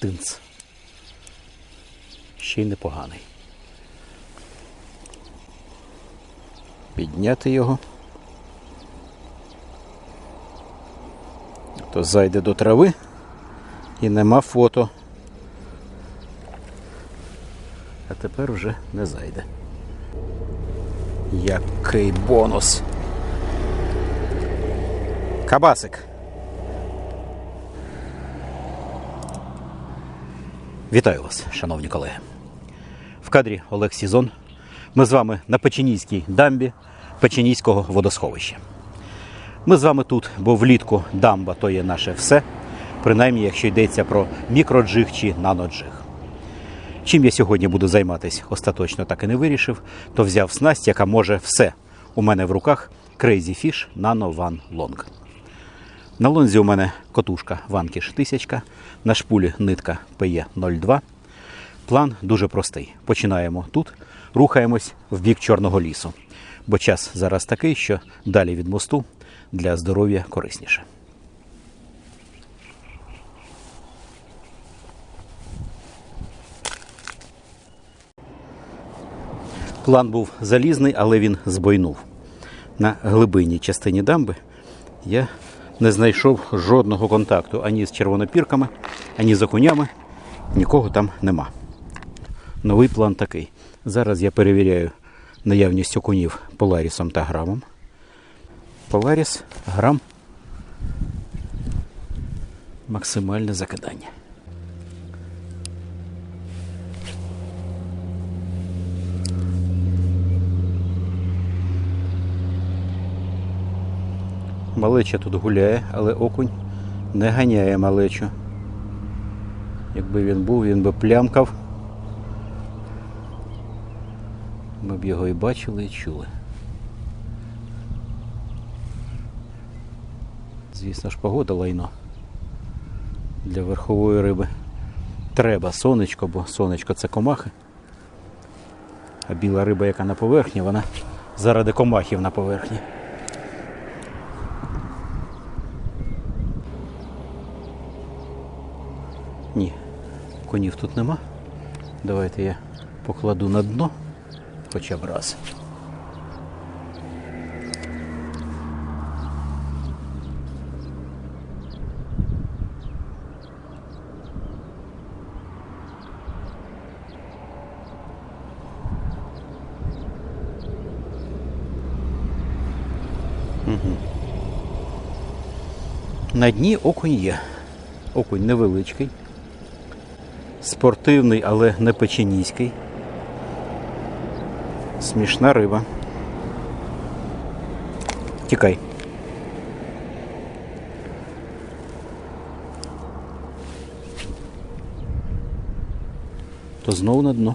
Тинц. Ще й непоганий. Підняти його. То зайде до трави і нема фото. А тепер вже не зайде. Який бонус. Кабасик. Вітаю вас, шановні колеги. В кадрі Олег Сізон. Ми з вами на Печенійській дамбі Печенійського водосховища. Ми з вами тут, бо влітку дамба то є наше все, принаймні, якщо йдеться про мікроджиг чи наноджиг. Чим я сьогодні буду займатися, остаточно так і не вирішив, то взяв снасть, яка може все. У мене в руках Crazy Fish Nano One Long. На лонзі у мене котушка Vankish 1000, на шпулі нитка PE02. План дуже простий. Починаємо тут, рухаємось в бік Чорного лісу. Бо час зараз такий, що далі від мосту для здоров'я корисніше. План був залізний, але він збойнув. На глибинній частині дамби я не знайшов жодного контакту ані з червонопірками, ані з окунями. Нікого там нема. Новий план такий. Зараз я перевіряю наявність окунів поларісом та грамом. Поларіс, грам. Максимальне закидання. Малеча тут гуляє, але окунь не ганяє малечу. Якби він був, він би плямкав. Ми б його і бачили, і чули. Звісно ж, погода лайно для верхової риби. Треба сонечко, бо сонечко це комахи. А біла риба, яка на поверхні, вона заради комахів на поверхні. Ні, конів тут нема. Давайте я покладу на дно хоча б раз. На дні окунь є. Окунь невеличкий, спортивний, але не печеніський. Смішна риба. Тікай. То знову на дно.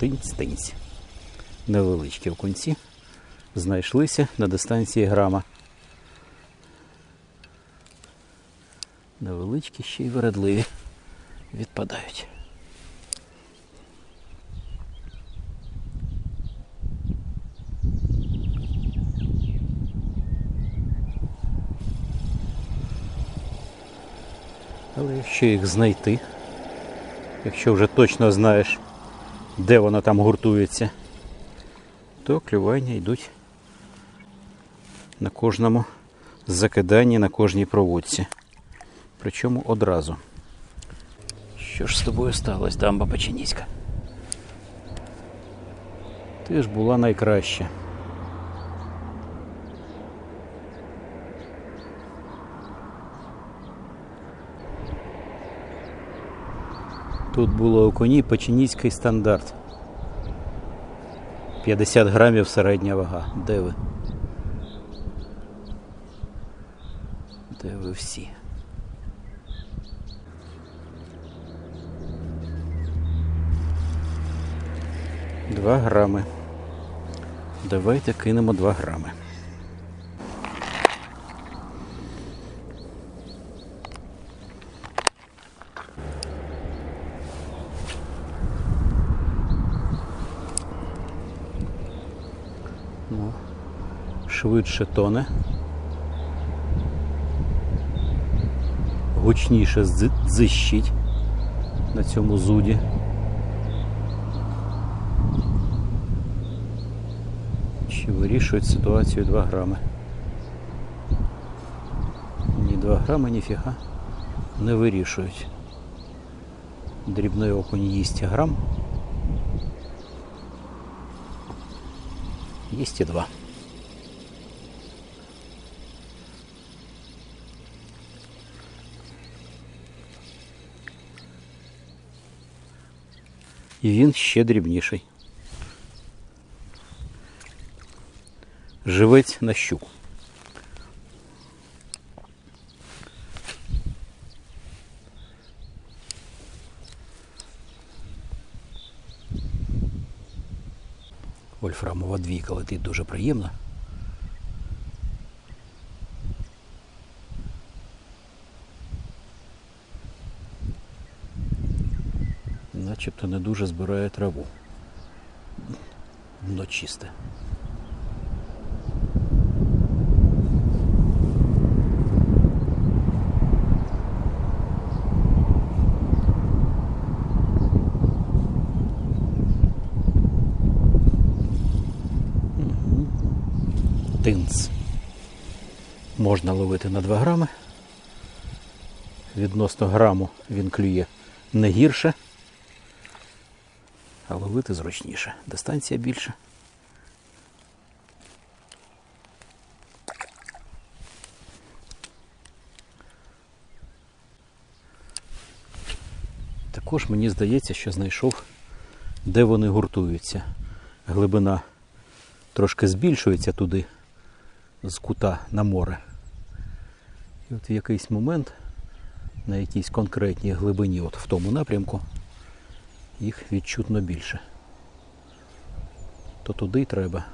Тинць-тинць. Невеличкі окунці знайшлися на дистанції грама. Невеличкі ще й вередливі відпадають. Але якщо їх знайти, якщо вже точно знаєш, де вона там гуртується, то клювання йдуть на кожному закиданні, на кожній проводці. Причому одразу. Що ж з тобою сталося, дамба Печеніська? Ти ж була найкраща. Тут було у коні печеніський стандарт. 50 грамів середня вага. Де ви? Де ви всі? Два грами. Давайте кинемо 2 грами. Швидше тоне. Гучніше дзи- дзищить на цьому зуді. Чи вирішують ситуацію 2 грами? Ні 2 грами, ніфіга не вирішують. Дрібний окунь їсть грам. Їсть і він ще дрібніший. Живець на щуку. Вольфрамова двійка летить дуже приємно. Начебто не дуже збирає траву. Дно чисте. Тинц. Можна ловити на 2 грами. Відносно граму він клює не гірше, а ловити зручніше. Дистанція більша. Також мені здається, що знайшов, де вони гуртуються. Глибина трошки збільшується туди, з кута на море. І от в якийсь момент на якійсь конкретній глибині, от в тому напрямку, їх відчутно більше. То туди треба.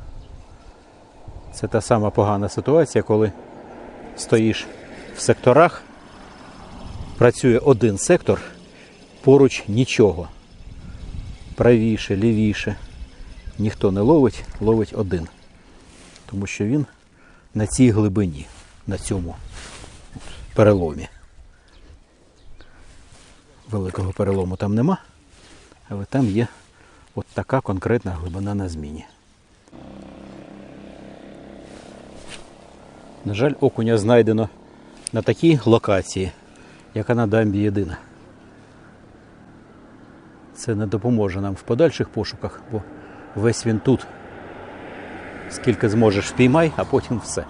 Це та сама погана ситуація, коли стоїш в секторах, працює один сектор, поруч нічого. Правіше, лівіше. Ніхто не ловить, ловить один. Тому що він на цій глибині, на цьому переломі. Великого перелому там нема, але там є от така конкретна глибина на зміні. На жаль, окуня знайдено на такій локації, яка на дамбі єдина. Це не допоможе нам в подальших пошуках, бо весь він тут. Скільки зможеш впіймай, а потім все.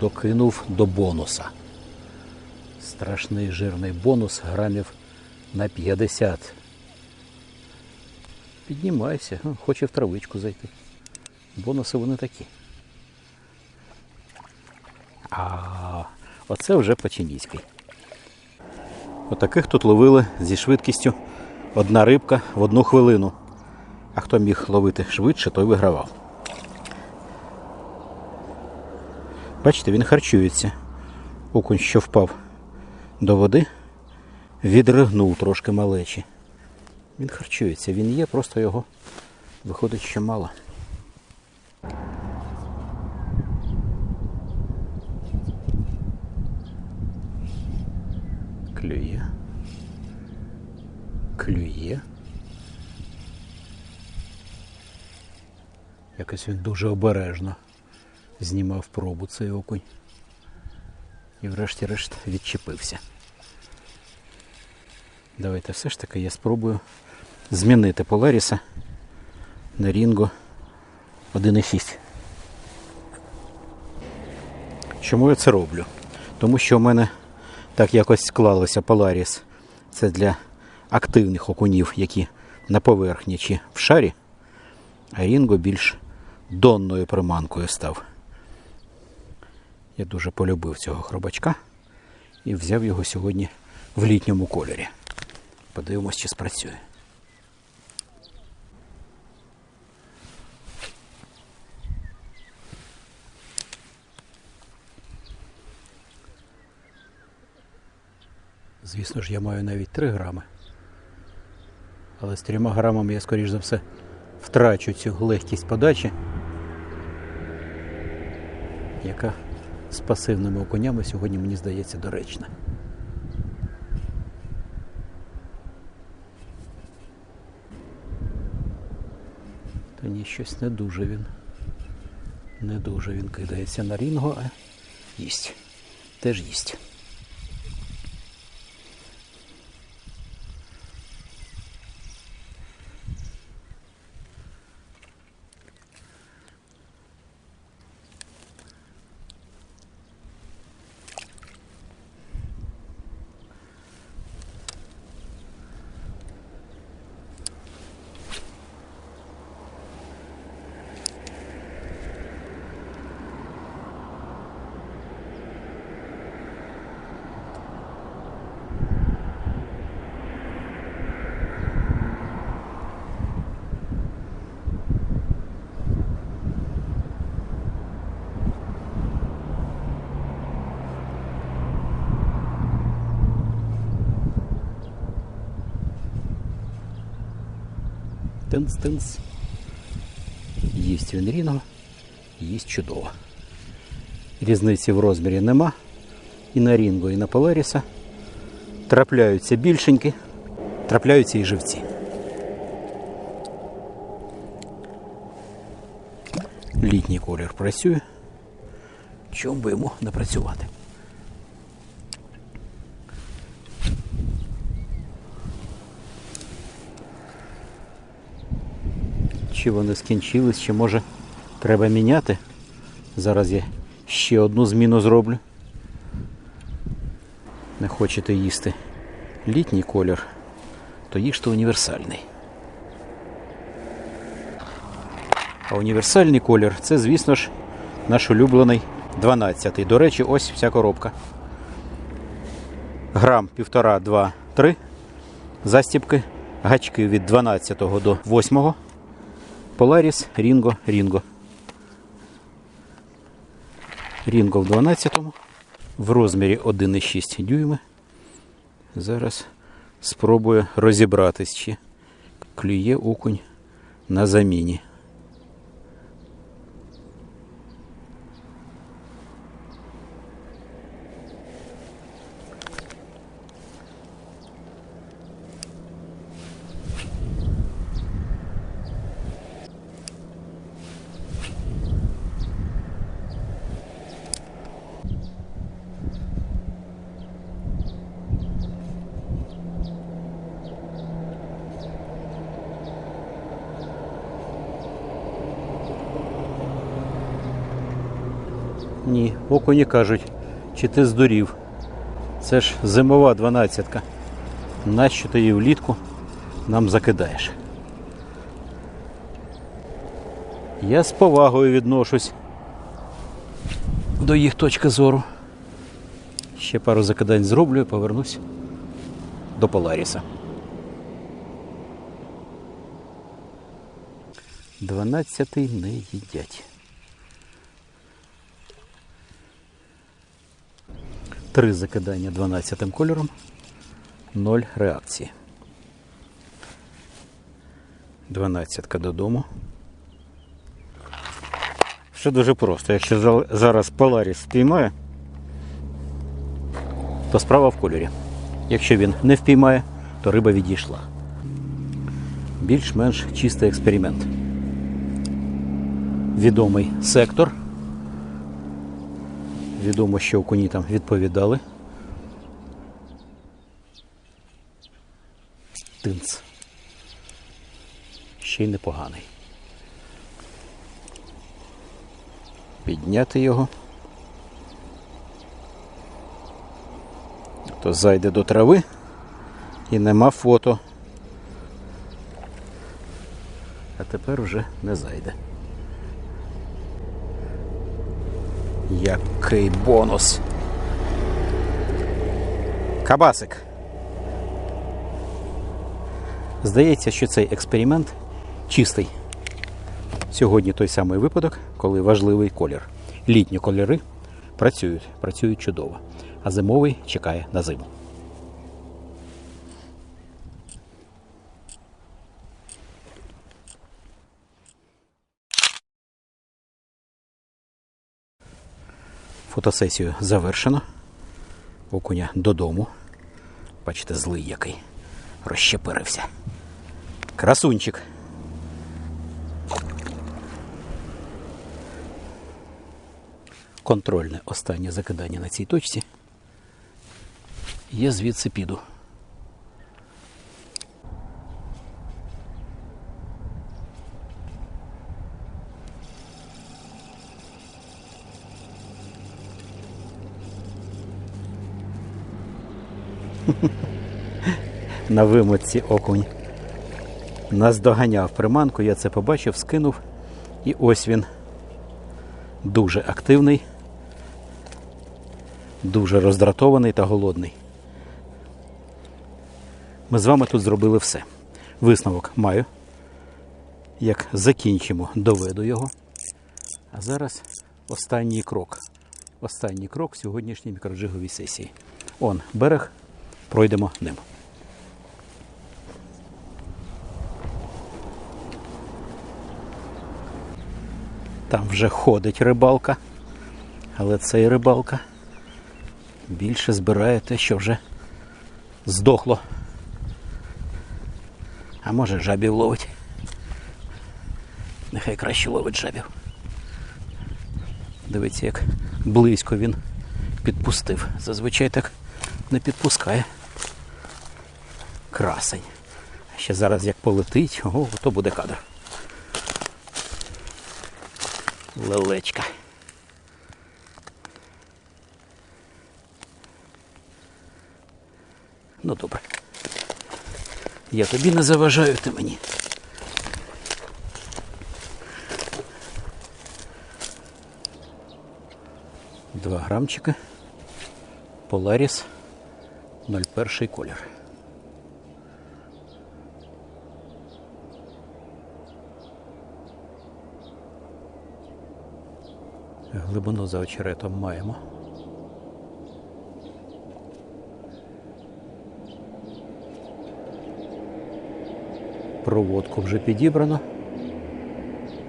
Докинув до бонуса. Страшний жирний бонус грамів на 50. Піднімайся, хоче в травичку зайти. Бонуси вони такі. А оце вже Печеніський. Отаких тут ловили зі швидкістю одна рибка в одну хвилину. А хто міг ловити швидше, той вигравав. Бачите, він харчується. Окунь, що впав до води, відригнув трошки малечі. Він харчується, він є, просто його виходить ще мало. Клює. Клює. Якось він дуже обережно знімав пробу цей окунь. І врешті-решт відчепився. Давайте все ж таки я спробую змінити Поларіса на Рінго 1.6. Чому я це роблю? Тому що в мене так якось склалося Polaris. Це для активних окунів, які на поверхні чи в шарі, а Рінго більш донною приманкою став. Я дуже полюбив цього хробачка і взяв його сьогодні в літньому кольорі. Подивимось, чи спрацює. Звісно ж, я маю навіть 3 грами. Але з 3 грамами я, скоріш за все, втрачу цю легкість подачі, яка з пасивними окунями сьогодні мені здається доречна. Та ні, щось не дуже він. Не дуже він кидається на рінго, а їсть. Теж їсть. Тинц-тинц. Їсть він рівно, їсть чудово. Різниці в розмірі нема. І на Рінго, і на Поларіса. Трапляються більшенькі, трапляються і живці. Літній колір працює. Чому би йому не працювати? Чи вони скінчились, чи може треба міняти. Зараз я ще одну зміну зроблю. Не хочете їсти літній колір, то їжте універсальний. А універсальний колір це, звісно ж, наш улюблений 12-й. До речі, ось вся коробка. Грам, півтора, два, три. Застіпки, гачки від 12 до 8. Polaris, Ringo, Ringo. Рінго в 12-му. В розмірі 1,6 дюйми. Зараз спробую розібратись, чи клює окунь на заміні. Ні, окуні кажуть, чи ти здурів. Це ж зимова дванадцятка. Нащо ти її влітку нам закидаєш? Я з повагою відношусь до їх точки зору. Ще пару закидань зроблю і повернусь до Поларіса. 12 не їдять. Три закидання 12 кольором, 0 реакції. 12 додому. Все дуже просто. Якщо зараз Polaris спіймає, то справа в кольорі. Якщо він не впіймає, то риба відійшла. Більш-менш чистий експеримент. Відомий сектор. Відомо, що окуні там відповідали. Тинц. Ще й непоганий. Підняти його. То зайде до трави і нема фото. А тепер вже не зайде. Який бонус. Кабасик. Здається, що цей експеримент чистий. Сьогодні той самий випадок, коли важливий колір. Літні кольори працюють, працюють чудово, а зимовий чекає на зиму. Фотосесію завершено. Окуня додому. Бачите, злий який. Розщепирився. Красунчик. Контрольне останнє закидання на цій точці. Я звідси піду. на вимоці окунь. Наздоганяв приманку, я це побачив, скинув. І ось він дуже активний, дуже роздратований та голодний. Ми з вами тут зробили все. Висновок маю. Як закінчимо, доведу його. А зараз останній крок. Останній крок сьогоднішньої мікроджиговій сесії. Он берег, пройдемо ним. Там вже ходить рибалка, але цей рибалка більше збирає те, що вже здохло. А може жабів ловить. Нехай краще ловить жабів. Дивіться, як близько він підпустив. Зазвичай так не підпускає. Красень. Ще зараз як полетить, о, то буде кадр. Лелечка. Ну добре. Я тобі не заважаю, ти мені. Два грамчика. Polaris 01 колір. Глибину за очеретом маємо. Проводку вже підібрано.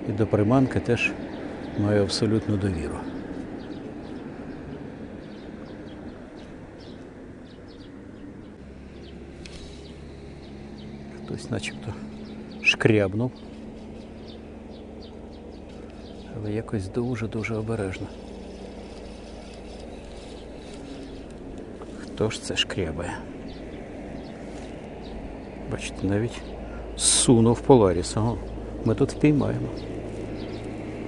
І до приманки теж маю абсолютну довіру. Хтось начебто шкрябнув. Але якось дуже-дуже обережно. Хто ж це шкрябає? Бачите, навіть сунув Поларіс. Ага. Ми тут впіймаємо.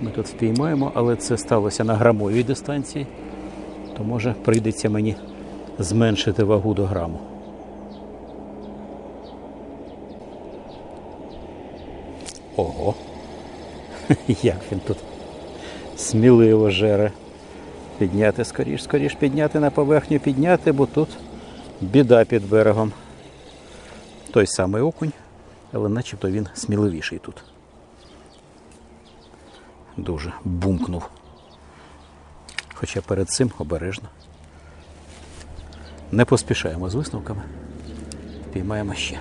Ми тут впіймаємо, але це сталося на грамовій дистанції, то може прийдеться мені зменшити вагу до граму. Ого! Як він тут сміливо жере. Підняти скоріш, скоріш підняти на поверхню, підняти, бо тут біда під берегом. Той самий окунь, але начебто він сміливіший тут. Дуже бумкнув. Хоча перед цим обережно. Не поспішаємо з висновками. Піймаємо ще.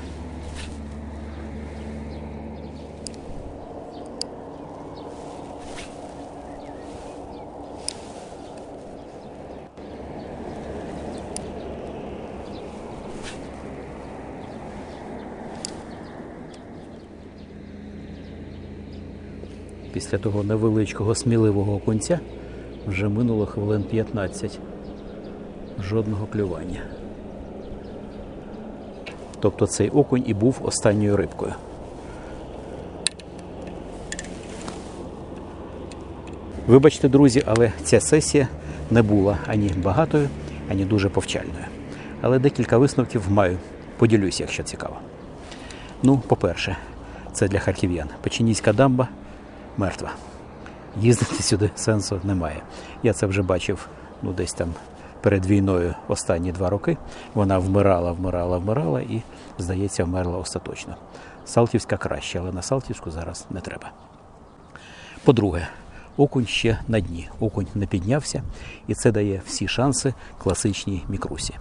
Після того невеличкого сміливого окунця вже минуло хвилин 15. Жодного клювання. Тобто цей окунь і був останньою рибкою. Вибачте, друзі, але ця сесія не була ані багатою, ані дуже повчальною. Але декілька висновків маю. Поділюсь, якщо цікаво. Ну, по-перше, це для харків'ян. Печенійська дамба мертва. Їздити сюди сенсу немає. Я це вже бачив ну, десь там перед війною останні два роки. Вона вмирала, вмирала, вмирала і, здається, вмерла остаточно. Салтівська краще, але на Салтівську зараз не треба. По-друге, окунь ще на дні. Окунь не піднявся, і це дає всі шанси класичній мікрусі.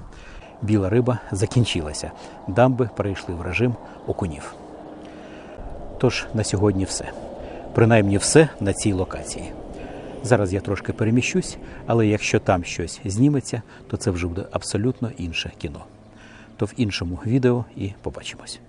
Біла риба закінчилася. Дамби перейшли в режим окунів. Тож на сьогодні все. Принаймні все на цій локації. Зараз я трошки переміщусь, але якщо там щось зніметься, то це вже буде абсолютно інше кіно. То в іншому відео і побачимось.